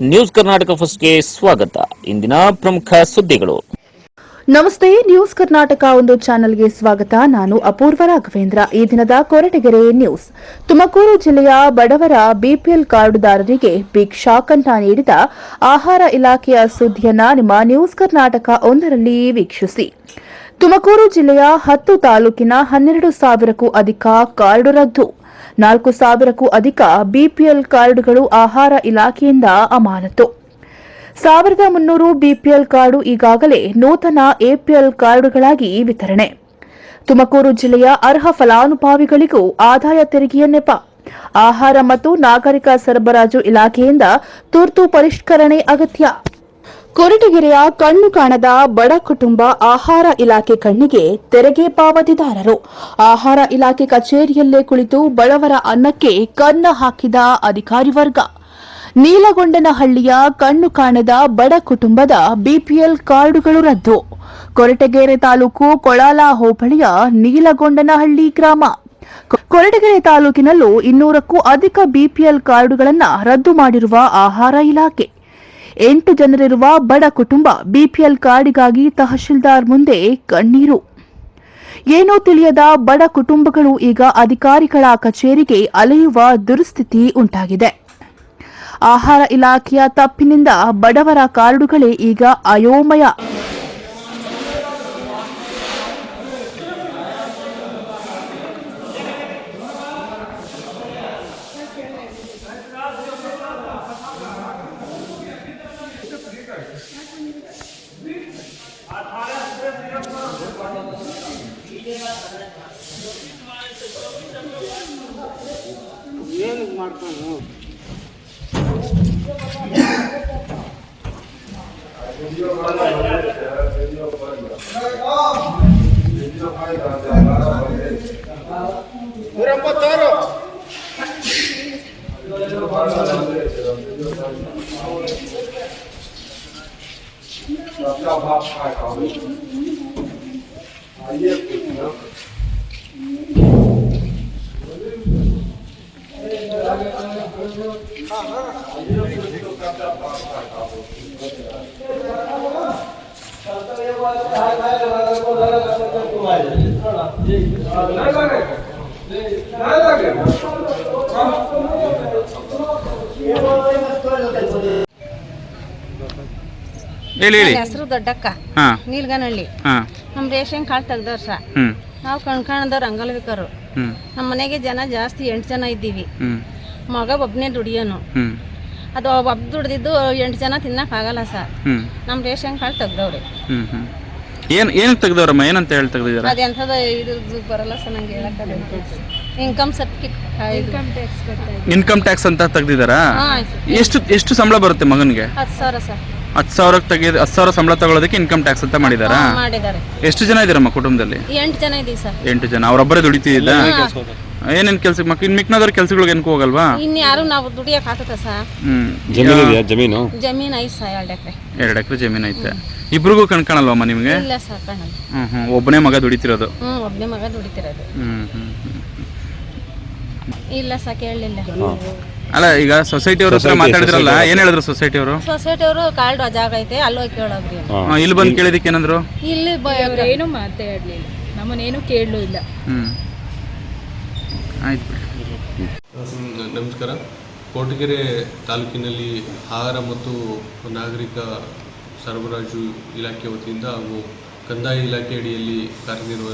News Karnataka ಫಸ್ಟ್ಗೆ ಸ್ವಾಗತ. ಇಂದಿನ ಪ್ರಮುಖ ಸುದ್ದಿಗಳು. ನಮಸ್ತೆ, ನ್ಯೂಸ್ ಕರ್ನಾಟಕ ಒಂದು ಚಾನೆಲ್ಗೆ ಸ್ವಾಗತ. ನಾನು ಅಪೂರ್ವ ರಾಘವೇಂದ್ರ. ಈ ದಿನದ ಕೊರಟಗೆರೆ ನ್ಯೂಸ್. ತುಮಕೂರು ಜಿಲ್ಲೆಯ ಬಡವರ ಬಿಪಿಎಲ್ ಕಾರ್ಡುದಾರರಿಗೆ ಬಿಗ್ ಶಾಕ್ ಅಂತ ನೀಡಿದ ಆಹಾರ ಇಲಾಖೆಯ ಸುದ್ದಿಯನ್ನ ನಿಮ್ಮ ನ್ಯೂಸ್ ಕರ್ನಾಟಕ ಒಂದರಲ್ಲಿ ವೀಕ್ಷಿಸಿ. ತುಮಕೂರು ಜಿಲ್ಲೆಯ ಹತ್ತು ತಾಲೂಕಿನ ಹನ್ನೆರಡು ಸಾವಿರಕ್ಕೂ ಅಧಿಕ ಕಾರ್ಡು ರದ್ದು. ನಾಲ್ಕು ಸಾವಿರಕ್ಕೂ ಅಧಿಕ ಬಿಪಿಎಲ್ ಕಾರ್ಡ್ಗಳು ಆಹಾರ ಇಲಾಖೆಯಿಂದ ಅಮಾನತು. ಸಾವಿರದ ಮುನ್ನೂರು ಬಿಪಿಎಲ್ ಕಾರ್ಡು ಈಗಾಗಲೇ ನೂತನ ಎಪಿಎಲ್ ಕಾರ್ಡುಗಳಾಗಿ ವಿತರಣೆ. ತುಮಕೂರು ಜಿಲ್ಲೆಯ ಅರ್ಹ ಫಲಾನುಭವಿಗಳಿಗೂ ಆದಾಯ ತೆರಿಗೆಯ ನೆಪ. ಆಹಾರ ಮತ್ತು ನಾಗರಿಕ ಸರಬರಾಜು ಇಲಾಖೆಯಿಂದ ತುರ್ತು ಪರಿಷ್ಕರಣೆ ಅಗತ್ಯ. ಕೊರಟಗೆರೆಯ ಕಣ್ಣು ಕಾಣದ ಬಡ ಕುಟುಂಬ ಆಹಾರ ಇಲಾಖೆ ಕಣ್ಣಿಗೆ ತೆರಿಗೆ ಪಾವತಿದಾರರು. ಆಹಾರ ಇಲಾಖೆ ಕಚೇರಿಯಲ್ಲೇ ಕುಳಿತು ಬಡವರ ಅನ್ನಕ್ಕೆ ಕನ್ನ ಹಾಕಿದ ಅಧಿಕಾರಿ ವರ್ಗ. ನೀಲಗೊಂಡನಹಳ್ಳಿಯ ಕಣ್ಣು ಕಾಣದ ಬಡ ಕುಟುಂಬದ ಬಿಪಿಎಲ್ ಕಾರ್ಡುಗಳು ರದ್ದು. ಕೊರಟಗೆರೆ ತಾಲೂಕು ಕೊಳಾಲ ಹೋಬಳಿಯ ನೀಲಗೊಂಡನಹಳ್ಳಿ ಗ್ರಾಮ. ಕೊರಟಗೆರೆ ತಾಲೂಕಿನಲ್ಲೂ ಇನ್ನೂರಕ್ಕೂ ಅಧಿಕ ಬಿಪಿಎಲ್ ಕಾರ್ಡುಗಳನ್ನು ರದ್ದು ಮಾಡಿರುವ ಆಹಾರ ಇಲಾಖೆ. ಎಂಟು ಜನರಿರುವ ಬಡ ಕುಟುಂಬ ಬಿಪಿಎಲ್ ಕಾರ್ಡಿಗಾಗಿ ತಹಶೀಲ್ದಾರ್ ಮುಂದೆ ಕಣ್ಣೀರು. ಏನೂ ತಿಳಿಯದ ಬಡ ಕುಟುಂಬಗಳು ಈಗ ಅಧಿಕಾರಿಗಳ ಕಚೇರಿಗೆ ಅಲೆಯುವ ದುರಸ್ಥಿತಿ ಉಂಟಾಗಿದೆ. ಆಹಾರ ಇಲಾಖೆಯ ತಪ್ಪಿನಿಂದ ಬಡವರ ಕಾರ್ಡುಗಳೇ ಈಗ ಅಯೋಮಯ. ಹೇಳಿ ಹೇಳಿ ನನ್ನ ಹೆಸರು ದೊಡ್ಡಕ್ಕ. ನೀಲ್ಗನಹಳ್ಳಿ. ನಮ್ ರೇಷನ್ ಕಾರ್ಡ್ ತೆಗ್ದವ್ರ ಸಾ. ಹ್ಞೂ ನಾವು ಕಣ್ಕಾಣದವ್ರ ಅಂಗಲ್ವಿಕರು. ನಮ್ಮ ಮನೆಗೆ ಜನ ಜಾಸ್ತಿ ಎಂಟು ಜನ ಇದ್ದೀವಿ. ಮಗ ಒಬ್ಬನೇ ದುಡಿಯೋನು. ಅದು ಒಬ್ಬ ದುಡ್ದಿದ್ದು ಎಂಟು ಜನ ತಿನ್ನಕ್ಕಾಗಲ್ಲ ಸರ್ ನಮ್ಮ ರೇಷನ್ ಕಾರ್ಡ್ ತೆಗ್ದವ್ರಿ. ಹ್ಮ್ ಹ್ಮ್. ಏನು ಏನಕ್ಕೆ ತೆಗ್ದವ್ರಮ್ಮ? ಏನಂತ ಹೇಳಿ ತೆಗ್ದಿದ್ದಾರೆ? ಅದೆಂಥದ್ದು ಇದು ಬರಲ್ಲ ಸರ್ ನಂಗೆ income certificate income tax income tax ಅಂತ ತೆಗ್ದಿದಾರ ಹಾಂ ಎಷ್ಟು ಎಷ್ಟು ಸಂಬಳ ಬರುತ್ತೆ ಮಗನಿಗೆ? ಹತ್ತು ಸಾವಿರ ಸರ್ ಹತ್ತು ಸಾವಿರಕ್ಕೆ ತೆಗೆದ ಹತ್ತು ಸಾವಿರ ಸಂಬಳ ತಗೊಳ್ಳೋದಕ್ಕೆ ಇನ್ಕಮ್ ಟ್ಯಾಕ್ಸ್ ಅಂತ ಮಾಡಿದಾರ? ಮಾಡಿದ್ದಾರೆ. ಎಷ್ಟು ಜನ ಇದ್ದೀರಮ್ಮ ಕುಟುಂಬದಲ್ಲಿ? ಎಂಟು ಜನ ಇದೀವಿ ಸರ್ ಎಂಟು ಜನ. ಅವರೊಬ್ಬರೇ ದುಡಿತಿದ್ದ ಏನೇನು ಕೆಲ್ಸ ಮಕ್ಕ ಇನ್ನು ಮಿಕ್ನಾದ್ರ ಕೆಲ್ಸಗಳಿಗೆ ಏನಕ್ಕೂ ಹೋಗಲ್ವಾ? ಇನ್ನು ಯಾರು ನಾವು ದುಡಿಯಕ್ಕೆ ಆಗ್ತದ ಸರ್ ಹ್ಞೂ ಜಮೀನು ಇದೆಯಾ ಜಮೀನು? ಜಮೀನು ಐದು ಸರ್ ಎರಡು ಎಕರೆ. ಎರಡು ಎಕರೆ ಜಮೀನು ಐತೆ. ಇಬ್ರಿಗೂ ಕಣ್ಕಾಣಲ್ವಮ್ಮ ನಿಮಗೆ? ಇಲ್ಲ ಸರ್ ಕಣ್ಣಲ್ಲಿ ಹ್ಞೂ ಹ್ಞೂ ಒಬ್ಬನೇ ಮಗ ದುಡಿತಿರೋದು. ಹ್ಞೂ ಒಬ್ಬನೇ ಮಗ ದುಡಿತಿರೋದು. ಹ್ಞೂ ಹ್ಞೂ ಹ್ಞೂ ಇಲ್ಲ ಸರ್ ಕೇಳಲಿಲ್ಲ. ಅಲ್ಲ ಈಗ ಸೊಸೈಟಿ ಅವ್ರ ಹತ್ರ ಮಾತಾಡಿದ್ರಲ್ಲ ಏನ್ ಹೇಳಿದ್ರು ಸೊಸೈಟಿ ಅವರು? ಸೊಸೈಟಿ ಅವರು ಕಾರ್ಡ್ ಜಾಗ ಐತೆ ಅಲ್ಲೋಗಿ ಕೇಳೋಗ್ರಿ ಇಲ್ಲಿ ಬಂದು ಕೇಳಿದಕ್ಕೆ ಏನಂದ್ರು? ಇಲ್ಲಿ ಏನು ಮಾತಾಡ್ಲಿಲ್ಲ. ನಮ್ಮನ್ನೇನು ಕೇಳಲೂ ಇಲ್ಲ. ಹ್ಮ್. ಆಯ್ತು ನಮಸ್ಕಾರ. ಕೋಟಗೆರೆ ತಾಲೂಕಿನಲ್ಲಿ ಆಹಾರ ಮತ್ತು ನಾಗರಿಕ ಸರಬರಾಜು ಇಲಾಖೆ ವತಿಯಿಂದ ಹಾಗೂ ಕಂದಾಯ ಇಲಾಖೆ ಅಡಿಯಲ್ಲಿ ಕಾರ್ಯನಿರ್ವ,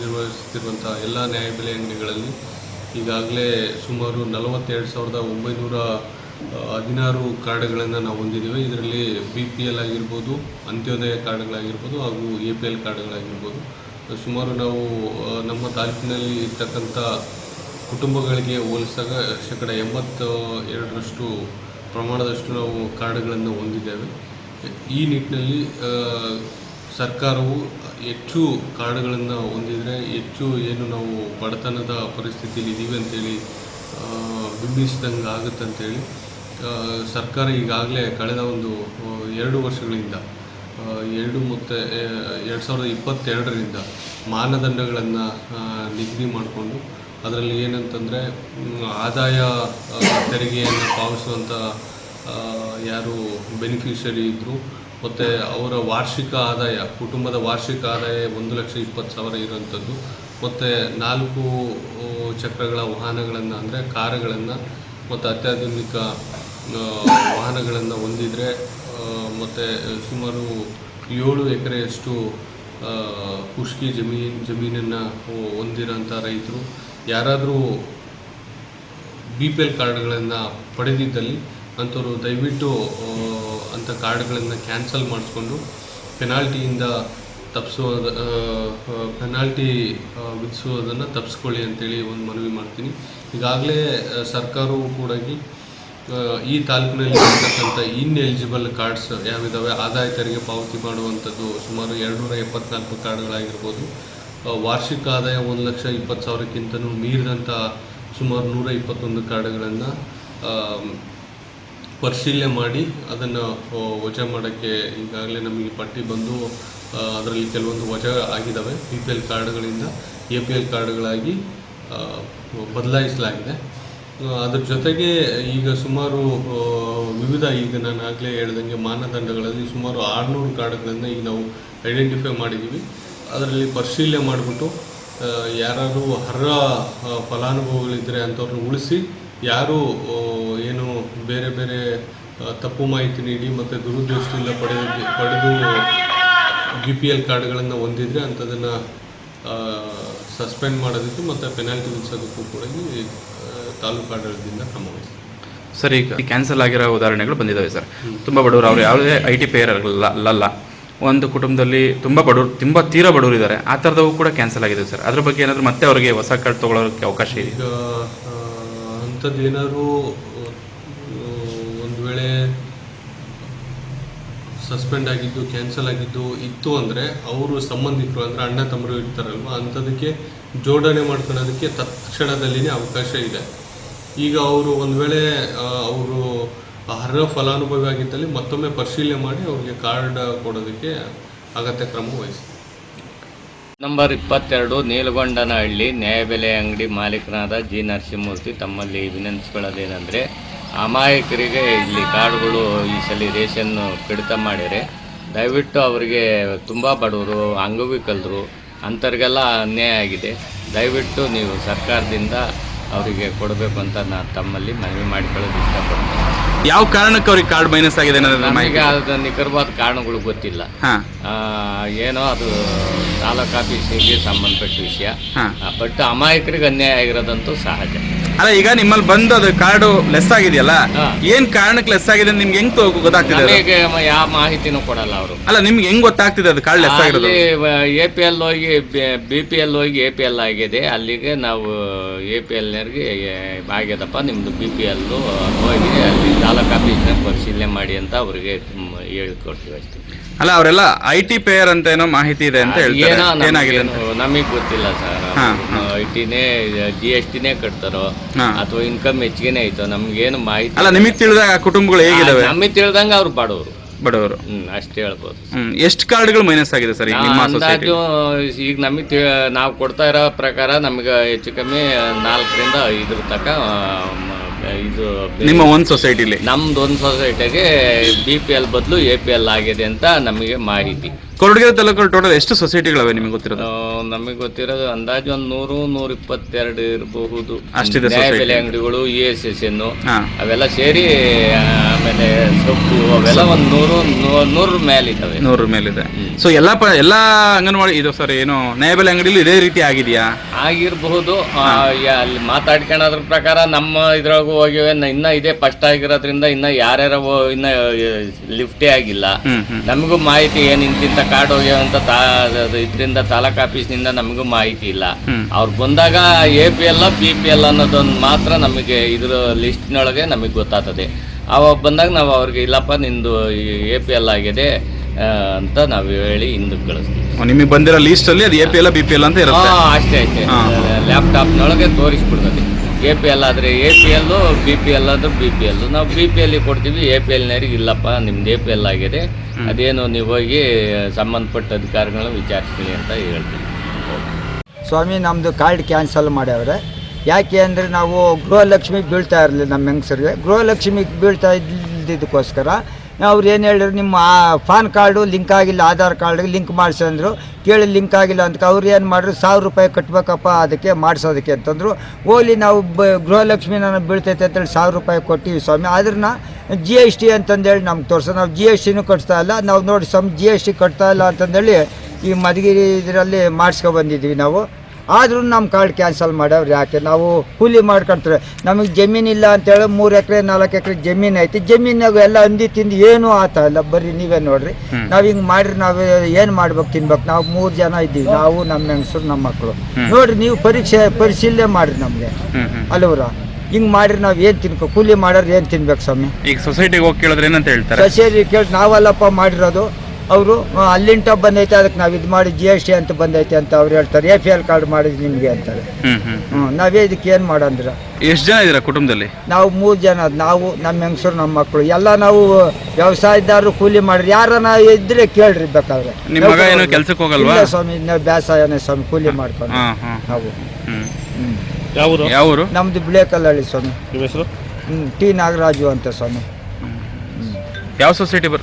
ನಿರ್ವಹಿಸುತ್ತಿರುವಂಥ ಎಲ್ಲ ನ್ಯಾಯಬೆಲೆ ಅಂಗಡಿಗಳಲ್ಲಿ ಈಗಾಗಲೇ ಸುಮಾರು ನಲವತ್ತೆರಡು ಸಾವಿರದ ಒಂಬೈನೂರ ಹದಿನಾರು ಕಾರ್ಡ್ಗಳನ್ನು ನಾವು ಹೊಂದಿದ್ದೇವೆ. ಇದರಲ್ಲಿ ಬಿ ಪಿ ಎಲ್ ಆಗಿರ್ಬೋದು, ಅಂತ್ಯೋದಯ ಕಾರ್ಡ್ಗಳಾಗಿರ್ಬೋದು ಹಾಗೂ ಎ ಪಿ ಎಲ್ ಕಾರ್ಡ್ಗಳಾಗಿರ್ಬೋದು. ಸುಮಾರು ನಾವು ನಮ್ಮ ತಾಲೂಕಿನಲ್ಲಿ ಇರ್ತಕ್ಕಂಥ ಕುಟುಂಬಗಳಿಗೆ ಹೋಲಿಸಿದಾಗ ಶೇಕಡ ಎಂಬತ್ತ ಎರಡರಷ್ಟು ಪ್ರಮಾಣದಷ್ಟು ನಾವು ಕಾರ್ಡ್ಗಳನ್ನು ಹೊಂದಿದ್ದೇವೆ. ಈ ನಿಟ್ಟಿನಲ್ಲಿ ಸರ್ಕಾರವು ಹೆಚ್ಚು ಕಾರ್ಡ್ಗಳನ್ನು ಹೊಂದಿದರೆ ಹೆಚ್ಚು ಏನು ನಾವು ಬಡತನದ ಪರಿಸ್ಥಿತಿಯಲ್ಲಿ ಇದ್ದೀವಿ ಅಂತೇಳಿ ಬಿಂಬಿಸಿದಂಗೆ ಆಗುತ್ತೆ ಅಂತೇಳಿ ಸರ್ಕಾರ ಈಗಾಗಲೇ ಕಳೆದ ಒಂದು ಎರಡು ವರ್ಷಗಳಿಂದ ಎರಡು ಮತ್ತು ಎರಡು ಸಾವಿರದ ಇಪ್ಪತ್ತೆರಡರಿಂದ ಮಾನದಂಡಗಳನ್ನು ನಿಗದಿ ಮಾಡಿಕೊಂಡು ಅದರಲ್ಲಿ ಏನಂತಂದರೆ ಆದಾಯ ತೆರಿಗೆಯನ್ನು ಪಾವತಿಸುವಂಥ ಯಾರು ಬೆನಿಫಿಷರಿ ಇದ್ದರು ಮತ್ತು ಅವರ ವಾರ್ಷಿಕ ಆದಾಯ, ಕುಟುಂಬದ ವಾರ್ಷಿಕ ಆದಾಯ ಒಂದು ಲಕ್ಷ ಇಪ್ಪತ್ತು ಸಾವಿರ ಇರೋಂಥದ್ದು ಮತ್ತು ನಾಲ್ಕು ಚಕ್ರಗಳ ವಾಹನಗಳನ್ನು ಅಂದರೆ ಕಾರುಗಳನ್ನು, ಮತ್ತು ಅತ್ಯಾಧುನಿಕ ವಾಹನಗಳನ್ನು ಹೊಂದಿದರೆ ಮತ್ತು ಸುಮಾರು ಏಳು ಎಕರೆಯಷ್ಟು ಕುಷ್ಕಿ ಜಮೀನ್, ಜಮೀನನ್ನು ಹೊಂದಿರೋಂಥ ರೈತರು ಯಾರಾದರೂ ಬಿ ಪಿ ಎಲ್ ಕಾರ್ಡ್ಗಳನ್ನು ಪಡೆದಿದ್ದಲ್ಲಿ ಅಂಥವ್ರು ದಯವಿಟ್ಟು ಅಂಥ ಕಾರ್ಡ್ಗಳನ್ನು ಕ್ಯಾನ್ಸಲ್ ಮಾಡಿಸ್ಕೊಂಡು ಪೆನಾಲ್ಟಿಯಿಂದ ತಪ್ಪಿಸೋದ ಪೆನಾಲ್ಟಿ ವಿಧಿಸೋದನ್ನು ತಪ್ಪಿಸ್ಕೊಳ್ಳಿ ಅಂತೇಳಿ ಒಂದು ಮನವಿ ಮಾಡ್ತೀನಿ. ಈಗಾಗಲೇ ಸರ್ಕಾರವು ಕೂಡ ಈ ತಾಲೂಕಿನಲ್ಲಿ ಇರ್ತಕ್ಕಂಥ ಇನ್ ಎಲಿಜಿಬಲ್ ಕಾರ್ಡ್ಸ್ ಯಾವಿದಾವೆ, ಆದಾಯ ತೆರಿಗೆ ಪಾವತಿ ಮಾಡುವಂಥದ್ದು ಸುಮಾರು ಎರಡುನೂರ ಎಪ್ಪತ್ನಾಲ್ಕು ಕಾರ್ಡ್ಗಳಾಗಿರ್ಬೋದು. ವಾರ್ಷಿಕ ಆದಾಯ ಒಂದು ಲಕ್ಷ ಇಪ್ಪತ್ತು ಸಾವಿರಕ್ಕಿಂತನೂ ಮೀರಿದಂಥ ಸುಮಾರು ನೂರ ಇಪ್ಪತ್ತೊಂದು ಕಾರ್ಡ್ಗಳನ್ನು ಪರಿಶೀಲನೆ ಮಾಡಿ ಅದನ್ನು ವಜಾ ಮಾಡೋಕ್ಕೆ ಈಗಾಗಲೇ ನಮಗೆ ಪಟ್ಟಿ ಬಂದು ಅದರಲ್ಲಿ ಕೆಲವೊಂದು ವಜಾ ಆಗಿದ್ದಾವೆ ಬಿ ಪಿ ಎಲ್ ಕಾರ್ಡ್ಗಳಿಂದ ಎ ಪಿ ಎಲ್ ಕಾರ್ಡ್ಗಳಾಗಿ ಬದಲಾಯಿಸಲಾಗಿದೆ ಅದರ ಜೊತೆಗೆ ಈಗ ಸುಮಾರು ವಿವಿಧ ಈಗ ನಾನು ಆಗಲೇ ಹೇಳ್ದಂಗೆ ಮಾನದಂಡಗಳಲ್ಲಿ ಸುಮಾರು ಆರುನೂರು ಕಾರ್ಡ್ಗಳನ್ನು ಈಗ ನಾವು ಐಡೆಂಟಿಫೈ ಮಾಡಿದ್ದೀವಿ. ಅದರಲ್ಲಿ ಪರಿಶೀಲನೆ ಮಾಡಿಬಿಟ್ಟು ಯಾರು ಅರ್ಹ ಫಲಾನುಭವಿಗಳಿದ್ದರೆ ಅಂಥವ್ರನ್ನ ಉಳಿಸಿ ಯಾರು ಏನು ಬೇರೆ ಬೇರೆ ತಪ್ಪು ಮಾಹಿತಿ ನೀಡಿ ಮತ್ತು ದುರುದ್ದೇಶದಿಂದ ಪಡೆದು ಪಡೆದು ಬಿ ಪಿ ಎಲ್ ಕಾರ್ಡ್ಗಳನ್ನು ಹೊಂದಿದರೆ ಅಂಥದನ್ನು ಸಸ್ಪೆಂಡ್ ಮಾಡೋದಕ್ಕೆ ಮತ್ತು ಪೆನಾಲ್ಟಿ ವಿಧಿಸೋದಕ್ಕೂ ಕೂಡ ಈ, ತಾಲೂಕು ಆಡಳಿತದಿಂದ ಕ್ರಮ ಸರಿ ಸರ್ ಈಗ ಕ್ಯಾನ್ಸಲ್ ಆಗಿರೋ ಉದಾಹರಣೆಗಳು ಬಂದಿದ್ದಾವೆ ಸರ್. ತುಂಬ ಬಡವರು ಅವರು ಯಾವುದೇ ಐ ಟಿ ಪೇಯರ್ ಅಲ್ಲ. ಒಂದು ಕುಟುಂಬದಲ್ಲಿ ತುಂಬ ಬಡವರು, ತುಂಬ ತೀರಾ ಬಡವರು ಇದ್ದಾರೆ. ಆ ಥರದವು ಕೂಡ ಕ್ಯಾನ್ಸಲ್ ಆಗಿದೆ ಸರ್. ಅದ್ರ ಬಗ್ಗೆ ಏನಾದರೂ ಮತ್ತೆ ಅವರಿಗೆ ಹೊಸ ಕಾರ್ಡ್ ತೊಗೊಳೋಕ್ಕೆ ಅವಕಾಶ ಇದೆ ಈಗ ಅಂಥದ್ದು ಒಂದು ವೇಳೆ ಸಸ್ಪೆಂಡ್ ಆಗಿದ್ದು ಕ್ಯಾನ್ಸಲ್ ಆಗಿದ್ದು ಇತ್ತು ಅಂದರೆ ಅವರು ಸಂಬಂಧಿಕರು ಅಂದರೆ ಅಣ್ಣ ತಮ್ಮರು ಇರ್ತಾರಲ್ವ, ಅಂಥದಕ್ಕೆ ಜೋಡಣೆ ಮಾಡ್ಕೊಳ್ಳೋದಕ್ಕೆ ತತ್ಕ್ಷಣದಲ್ಲಿನೇ ಅವಕಾಶ ಇದೆ. ಈಗ ಅವರು ಒಂದು ವೇಳೆ ಅವರು ಅರ್ಹ ಫಲಾನುಭವಿ ಆಗಿದ್ದಲ್ಲಿ ಮತ್ತೊಮ್ಮೆ ಪರಿಶೀಲನೆ ಮಾಡಿ ಅವರಿಗೆ ಕಾರ್ಡ್ ಕೊಡೋದಕ್ಕೆ ಅಗತ್ಯ ಕ್ರಮ ವಹಿಸಿ ನಂಬರ್ ಇಪ್ಪತ್ತೆರಡು, ನೀಲಗೊಂಡನಹಳ್ಳಿ, ನ್ಯಾಯಬೆಲೆ ಅಂಗಡಿ ಮಾಲೀಕನಾದ ಜಿ. ನರಸಿಂಹಮೂರ್ತಿ ತಮ್ಮಲ್ಲಿ ವಿನಂತಿಸ್ಕೊಳ್ಳೋದೇನೆಂದರೆ, ಅಮಾಯಕರಿಗೆ ಇಲ್ಲಿ ಕಾರ್ಡ್ಗಳು ಈ ಸಲ ರೇಷನ್ ಕಡಿತ ಮಾಡಿದರೆ ದಯವಿಟ್ಟು ಅವರಿಗೆ ತುಂಬ ಬಡವರು, ಅಂಗವಿಕಲರು ಅಂಥವ್ರಿಗೆಲ್ಲ ಅನ್ಯಾಯ ಆಗಿದೆ. ದಯವಿಟ್ಟು ನೀವು ಸರ್ಕಾರದಿಂದ ಅವರಿಗೆ ಕೊಡಬೇಕು ಅಂತ ನಾನು ತಮ್ಮಲ್ಲಿ ಮನವಿ ಮಾಡಿಕೊಳ್ಳೋದು ಇಷ್ಟಪಡ್ತೀನಿ. ಯಾವ ಕಾರಣಕ್ಕೆ ಅವ್ರಿಗೆ ಕಾರ್ಡ್ ಮೈನಸ್ ಆಗಿದೆ ಅನ್ನೋದನ್ನ ಮಾಹಿತಿ ನಮಗೆ ಅದು ನಿಖರವಾದ ಕಾರಣಗಳು ಗೊತ್ತಿಲ್ಲ. ಹಾಂ. ಆ, ಏನೋ ಅದು ತಾಲೂಕು ಆಫೀಸಿಗೆ ಸಂಬಂಧಪಟ್ಟ ವಿಷಯ. ಹಾಂ. ಬಟ್ ಅಮಾಯಕರಿಗೆ ಅನ್ಯಾಯ ಆಗಿರೋದಂತೂ ಸಹಜ. ಅಲ್ಲ ಈಗ ನಿಮ್ಮಲ್ಲಿ ಬಂದು ಅದು ಕಾರ್ಡು ಲೆಸ್ ಆಗಿದೆಯಲ್ಲ ಹಾ. ಏನ್ ಕಾರಣಕ್ಕೆ ಲೆಸ್ ಆಗಿದೆ ಅಂತ ನಿಮ್ಗೆ ಹೆಂಗ್ ತೊ- ಗೊತ್ತಾಗ್ತಿದೆ ಅದು? ನಮಗೆ ಮ- ಯಾವ ಮಾಹಿತಿನೂ ಕೊಡಲ್ಲ ಅವರು ಅಲ್ಲ ನಿಮ್ಗೆ ಹೆಂಗ್ ಗೊತ್ತಾಗ್ತಿದೆ ಅದು ಕಾರ್ಡ್ ಲೆಸ್ ಆಗಿರೋದು ಅಲ್ಲಿ ಎ ಪಿ ಎಲ್ ಹೋಗಿ ಬಿ ಪಿ ಎಲ್ ಹೋಗಿ ಎ ಪಿ ಎಲ್ ಆಗಿದೆ ಅಲ್ಲಿಗೆ ನಾವು ಎ ಪಿ ಎಲ್ನವ್ರಿಗೆ ಆಗ್ಯದಪ್ಪ ನಿಮ್ಮದು ಬಿ ಪಿ ಎಲ್ ಹೋಗಿ ಅಲ್ಲಿ ತಾಲೂಕು ಆಫೀಸ್ನಾಗ ಪರಿಶೀಲನೆ ಮಾಡಿ ಅಂತ ಅವರಿಗೆ ಹೇಳಿಕೊಡ್ತೀವಿ ಅಷ್ಟೇ ಅಲ್ಲ ಅವರೆಲ್ಲ ಐ ಟಿ ಪೇಯರ್ ಅಂತ ಏನೋ ಮಾಹಿತಿ ಇದೆ ಅಂತ ಏನೋ ಹೇಳ್ತಾರೆ ಏನಾಗಿದೆ ಅಂತ. ನಮಗೆ ಗೊತ್ತಿಲ್ಲ ಸರ್. ಹಾ, ಐ ಟಿನೇ ಜಿ ಎಸ್ ಟಿನೇ ಕಟ್ತಾರೋ ಹಾ. ಅಥವಾ ಇನ್ಕಮ್ ಹೆಚ್ಚಿಗೆನೇ ಐತೋ ನಮ್ಗೇನು ಮಾಹಿತಿ ಅಲ್ಲ ನಿಮಗೆ ತಿಳಿದಾಗ ಆ ಕುಟುಂಬಗಳು ಹೇಗಿದಾವೆ? ನಮಗೆ ತಿಳಿದಂಗ ಅವ್ರು ಬಡವರು. ಬಡವರು. ಹ್ಮ್ ಅಷ್ಟೇ ಹೇಳ್ಬೋದು ಹ್ಮ್ ಎಷ್ಟು ಕಾರ್ಡ್ಗಳು ಮೈನಸ್ ಆಗಿದೆ ಸರ್ ಈಗ ನಿಮ್ಮ ಸೊಸೈಟಿ ಅಂದಾಜು ಈಗ ನಮಗೆ ನಾವು ಕೊಡ್ತಾ ಇರೋ ಪ್ರಕಾರ ನಮ್ಗೆ ಹೆಚ್ಚು ಕಮ್ಮಿ ನಾಲ್ಕರಿಂದ ಐದರ ತನಕ ಆ, ಮ- ಇದು ನಿಮ್ಮ ಒಂದು ಸೊಸೈಟಿಲಿ ನಮ್ದು ಒಂದು ಸೊಸೈಟಿಗೆ ಬಿ ಪಿ ಎಲ್ ಬದಲು ಎ ಪಿ ಎಲ್ ಆಗಿದೆ ಅಂತ ನಮಗೆ ಮಾಹಿತಿ. ಕೊರಟಗೆರೆ ತಾಲೂಕಲ್ಲಿ ಟೋಟಲ್ ಎಷ್ಟು ಸೊಸೈಟಿಗಳವೆ ನಿಮಗೆ ಗೊತ್ತಿರೋದು? ನಮಗೆ ಗೊತ್ತಿರೋದು ಅಂದಾಜು ಒಂದು ನೂರು ನೂರ ಇಪ್ಪತ್ತೆರಡು ಇರಬಹುದು. ಅಷ್ಟಿದೆ ಬೆಲೆ. ಅಂಗಡಿಗಳು ಇ ಎಸ್ ಎಸ್ ಎನ್ನು ಅವೆಲ್ಲ ಸೇರಿ ಆಮೇಲೆ ಸೊಪ್ಪು ಅವೆಲ್ಲ ಒಂದು ನೂರು ನೂರ ನೂರ ಮೇಲಿದ್ದಾವೆ. ನೂರ ಮೇಲಿದೆ. ಸೊ ಎಲ್ಲ ಪ ಎಲ್ಲ ಅಂಗನವಾಡಿ ಇದು ಸರ್ ಏನು ನ್ಯಾಯಬೆಲೆ ಅಂಗಡಿಲಿ ಇದೇ ರೀತಿ ಆಗಿದೆಯಾ? ಆಗಿರಬಹುದು. ಆ, ಯಾ- ಅಲ್ಲಿ ಮಾತಾಡ್ಕೊಳೋದ್ರ ಪ್ರಕಾರ ನಮ್ಮ ಇದ್ರಾಗೂ ಹೋಗಿವೆ. ನ- ಇನ್ನ ಇದೇ ಫಸ್ಟ್ ಆಗಿರೋದ್ರಿಂದ ಇನ್ನ ಯಾರ್ಯಾರ ಇನ್ನ ಲಿಫ್ಟೇ ಆಗಿಲ್ಲ. ಹ್ಮ್ ಹ್ಮ್. ನಮಗೂ ಮಾಹಿತಿ ಏನು ಇಂತಿಂತ ಕಾರ್ಡ್ ಹೋಗ್ಯಾವ ಅಂತ ತಾ ಇದರಿಂದ ತಾಲೂಕ್ ಆಫೀಸ್ನಿಂದ ನಮಗೂ ಮಾಹಿತಿ ಇಲ್ಲ. ಅವ್ರು ಬಂದಾಗ A P L B P L ಅನ್ನೋದೊಂದು ಮಾತ್ರ ನಮಗೆ ಇದ್ರ ಲಿಸ್ಟ್ನೊಳಗೆ ನಮಗೆ ಗೊತ್ತಾಗ್ತದೆ. ಅವಾಗ ಬಂದಾಗ ನಾವು ಅವ್ರಿಗೆ ಇಲ್ಲಪ್ಪ ನಿಂದು ಎ ಪಿ ಎಲ್ ಆಗಿದೆ ಅಂತ ನಾವು ಹೇಳಿ ಹಿಂದಕ್ಕೆ ಕಳಿಸ್ತೀವಿ. ನಿಮಗೆ ಬಂದಿರೋ ಲಿಸ್ಟಲ್ಲಿ ಅಲ್ಲಿ ಅದು A P L B P L ಅಂತ ಇರುತ್ತೆ? ಅಷ್ಟೇ ಅಷ್ಟೇ. ಲ್ಯಾಪ್ಟಾಪ್ನೊಳಗೆ ತೋರಿಸ್ಬಿಡ್ತದೆ. ಎ ಪಿ ಎಲ್ ಆದರೆ ಎ ಪಿ ಎಲ್ಲು ಬಿ ಪಿ ಎಲ್ ಆದರೂ ಬಿ ಪಿ ಎಲ್ ನಾವು ಬಿ ಪಿ ಎಲ್ ಕೊಡ್ತೀವಿ ಎ ಪಿ ಎಲ್ನವ್ರಿಗೆ ಇಲ್ಲಪ್ಪ ನಿಮ್ದು ಎ ಪಿ ಎಲ್ ಆಗಿದೆ. ಅದೇನು ನೀವು ಹೋಗಿ ಸಂಬಂಧಪಟ್ಟ ಅಧಿಕಾರಿಗಳನ್ನ ವಿಚಾರಿಸ್ತೀನಿ ಅಂತ ಹೇಳ್ತೀನಿ ಸ್ವಾಮಿ ನಮ್ಮದು ಕಾರ್ಡ್ ಕ್ಯಾನ್ಸಲ್ ಮಾಡ್ಯಾವ್ರೆ. ಯಾಕೆ ಅಂದರೆ ನಾವು ಗೃಹಲಕ್ಷ್ಮಿ ಬೀಳ್ತಾ ಇರಲಿಲ್ಲ ನಮ್ಮ ಹೆಂಗಸರಿಗೆ. ಗೃಹಲಕ್ಷ್ಮಿಗೆ ಬೀಳ್ತಾ ಇದ್ದ ಇದ್ದಿದ್ದಕ್ಕೋಸ್ಕರ ಅವ್ರು ಏನು ಹೇಳಿದ್ರು, ನಿಮ್ಮ ಪಾನ್ ಕಾರ್ಡು ಲಿಂಕ್ ಆಗಿಲ್ಲ, ಆಧಾರ್ ಕಾರ್ಡ್ಗೆ ಲಿಂಕ್ ಮಾಡಿಸಂದ್ರು ಕೇಳಿ ಲಿಂಕ್ ಆಗಿಲ್ಲ ಅಂತ ಅವ್ರು ಏನು ಮಾಡಿದ್ರು, ಸಾವಿರ ರೂಪಾಯಿ ಕಟ್ಬೇಕಪ್ಪ, ಅದಕ್ಕೆ ಮಾಡಿಸೋದಕ್ಕೆ ಅಂತಂದರು ಓಲಿ ನಾವು ಬ ಗೃಹಲಕ್ಷ್ಮಿ ನಾನು ಬೀಳ್ತೈತೆ ಅಂತೇಳಿ ಸಾವಿರ ರೂಪಾಯಿ ಕೊಟ್ಟಿವಿ ಸ್ವಾಮಿ. ಆದ್ರನ್ನ ಜಿ ಎಸ್ ಟಿ ಅಂತಂದೇಳಿ ನಮ್ಗೆ ತೋರಿಸೋ. ನಾವು ಜಿ ಎಸ್ ಟಿನೂ ಕಟ್ತಾ ಇಲ್ಲ. ನಾವು ನೋಡಿ ಸಮ್ ಜಿ ಎಸ್ ಟಿ ಕಟ್ತಾ ಇಲ್ಲ ಅಂತಂದೇಳಿ ಈ ಮಧುಗಿರಿ ಇದರಲ್ಲಿ ಮಾಡಿಸ್ಕೊಬಂದಿದ್ವಿ ನಾವು. ಆದ್ರೂ ನಮ್ಮ ಕಾರ್ಡ್ ಕ್ಯಾನ್ಸಲ್ ಮಾಡ್ಯಾವ್ರು ಯಾಕೆ? ನಾವು ಕೂಲಿ ಮಾಡ್ಕೊಂತಾರೆ. ನಮಗೆ ಜಮೀನಿಲ್ಲ ಅಂತೇಳಿ ಮೂರು ಎಕರೆ ನಾಲ್ಕು ಎಕರೆ ಜಮೀನು ಐತಿ. ಜಮೀನಾಗ ಎಲ್ಲ ಅಂದಿ ತಿಂದು ಏನೂ ಆತ ಇಲ್ಲ. ಬರ್ರಿ ನೀವೇ ನೋಡ್ರಿ. ನಾವು ಹಿಂಗೆ ಮಾಡ್ರಿ ನಾವು ಏನು ಮಾಡ್ಬೇಕು ತಿನ್ಬೇಕು? ನಾವು ಮೂರು ಜನ ಇದ್ದೀವಿ. ನಾವು ನಮ್ಮ ಹೆಂಗಸರು ನಮ್ಮ ಮಕ್ಕಳು ನೋಡ್ರಿ ನೀವು ಪರೀಕ್ಷೆ ಪರಿಶೀಲನೆ ಮಾಡ್ರಿ ನಮಗೆ. ಅಲ್ಲವ್ರ ಹಿಂಗೆ ಮಾಡ್ರಿ ನಾವು ಏನು ತಿನ್ಕೊ? ಕೂಲಿ ಮಾಡೋರು ಏನು ತಿನ್ಬೇಕು ಸ್ವಾಮಿ? ಈಗ ಸೊಸೈಟಿಗೆ ಹೋಗಿ ಕೇಳಿದ್ರೆ ಏನಂತ ಹೇಳ್ತಾರೆ? ಸೊಸೈಟಿ ಕೇಳಿ ನಾವಲ್ಲಪ್ಪ ಮಾಡಿರೋದು. ಅವರು ಅಲ್ಲಿಂಟ ಬಂದೈತೆ ಅದಕ್ಕೆ ನಾವು ಇದು ಮಾಡಿ ಜಿ ಎಸ್ ಟಿ ಅಂತ ಬಂದೈತೆ ಅಂತ ಅವ್ರು ಹೇಳ್ತಾರೆ. ಎ ಪಿ ಎಲ್ ಕಾರ್ಡ್ ಮಾಡಿದ್ ನಿಮಗೆ ಅಂತಾರೆ. ಹ್ಞೂ ನಾವೇ ಇದಕ್ಕೆ ಏನು ಮಾಡಂದ್ರೆ. ಎಷ್ಟು ಜನ ಇದ್ದೀರಾ ಕುಟುಂಬದಲ್ಲಿ? ನಾವು ಮೂರು ಜನ ನಾವು ನಮ್ಮ ಹೆಂಗಸರು ನಮ್ಮ ಮಕ್ಕಳು ಎಲ್ಲ ನಾವು ವ್ಯವಸಾಯದಾರರು ಕೂಲಿ ಮಾಡ್ರಿ. ಯಾರನ್ನ ಇದ್ರೆ ಕೇಳ್ರಿ ಬೇಕಾದ್ರೆ. ನಿಮ್ಮ ಮಗ ಏನು ಕೆಲ್ಸಕ್ಕೆ ಹೋಗಲ್ವಾ? ಇಲ್ಲ ಸ್ವಾಮಿ ನಾವು ಬೇಸಾಯನೇ ಸ್ವಾಮಿ ಕೂಲಿ ಮಾಡ್ಕೊಂಡು. ಹಾ ಹಾ. ನಾವು. ಹ್ಮ್. ಹ್ಞೂ ಯಾವರು? ನಮ್ದು ಬಿಳೇಕಲ್ಲಹಳ್ಳಿ ಸ್ವಾಮಿ. ಹ್ಞೂ ಟಿ ನಾಗರಾಜು ಅಂತ ಸ್ವಾಮಿ. ಯಾವ ಸೊಸೈಟಿ ಬರ್